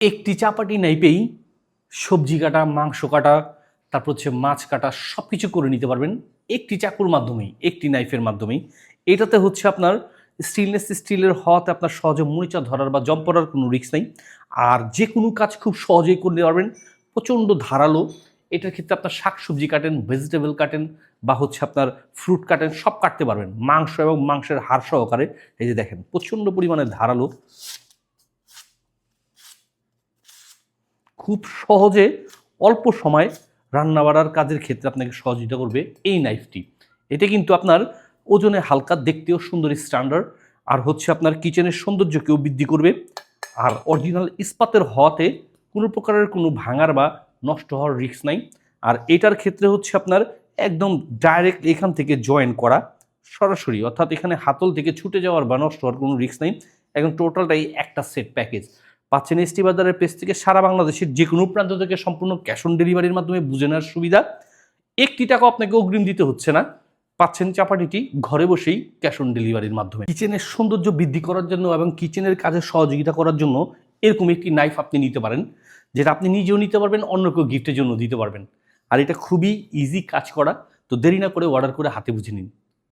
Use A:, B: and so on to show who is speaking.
A: একটি চাপাটি নাইপেই সবজি কাটা, মাংস কাটা, তারপর হচ্ছে মাছ কাটা সব কিছু করে নিতে পারবেন একটি চাকুর মাধ্যমেই, একটি নাইফের মাধ্যমেই। এটাতে হচ্ছে আপনার স্টেনলেস স্টিলের হওয়াতে আপনার সহজে মরিচা ধরার বা জম পড়ার কোনো রিস্ক নেই। আর যে কোনো কাজ খুব সহজেই করতে পারবেন, প্রচণ্ড ধারালো। এটার ক্ষেত্রে আপনার শাক সবজি কাটেন ভেজিটেবল কাটেন বা হচ্ছে আপনার ফ্রুট কাটেন, সব কাটতে পারবেন। মাংস এবং মাংসের হাড় সহকারে। এই যে দেখেন, প্রচণ্ড পরিমাণে ধারালো। খুব সহজে অল্প সময় রান্না বাড়ার কাজের ক্ষেত্রে আপনাকে সহযোগিতা করবে এই নাইফটি। এটা কিন্তু আপনার ওজনে হালকা, দেখতেও সুন্দর স্ট্যান্ডার্ড আর হচ্ছে আপনার কিচেনের সৌন্দর্যকেও বৃদ্ধি করবে। আর অরিজিনাল ইস্পাতের হওয়াতে কোনো প্রকারের কোনো ভাঙার বা নষ্ট হওয়ার রিস্ক নাই। আর এটার ক্ষেত্রে হচ্ছে আপনার একদম ডাইরেক্ট এখান থেকে জয়েন করা, সরাসরি, অর্থাৎ এখানে হাতল থেকে ছুটে যাওয়ার বা নষ্ট হওয়ার কোনো রিস্ক নেই। একদম টোটালটাই একটা সেট প্যাকেজ পাচ্ছেন এসটি বাজারের পেজ থেকে সারা বাংলাদেশের যে কোনো প্রান্ত থেকে সম্পূর্ণ ক্যাশ অন ডেলিভারির মাধ্যমে বুঝে নেওয়ার সুবিধা। একটি টাকা আপনাকে অগ্রিম দিতে হচ্ছে না। পাচ্ছেন চাপাটিটি, ঘরে বসেই ক্যাশ অন ডেলিভারির মাধ্যমে। কিচেনের সৌন্দর্য বৃদ্ধি করার জন্য এবং কিচেনের কাজে সহযোগিতা করার জন্য এরকম একটি নাইফ আপনি নিতে পারেন, যেটা আপনি নিজেও নিতে পারবেন, অন্য কেউ গিফটের জন্য দিতে পারবেন। আর এটা খুবই ইজি কাজ করা, তো দেরি না করে অর্ডার করে হাতে বুঝে নিন।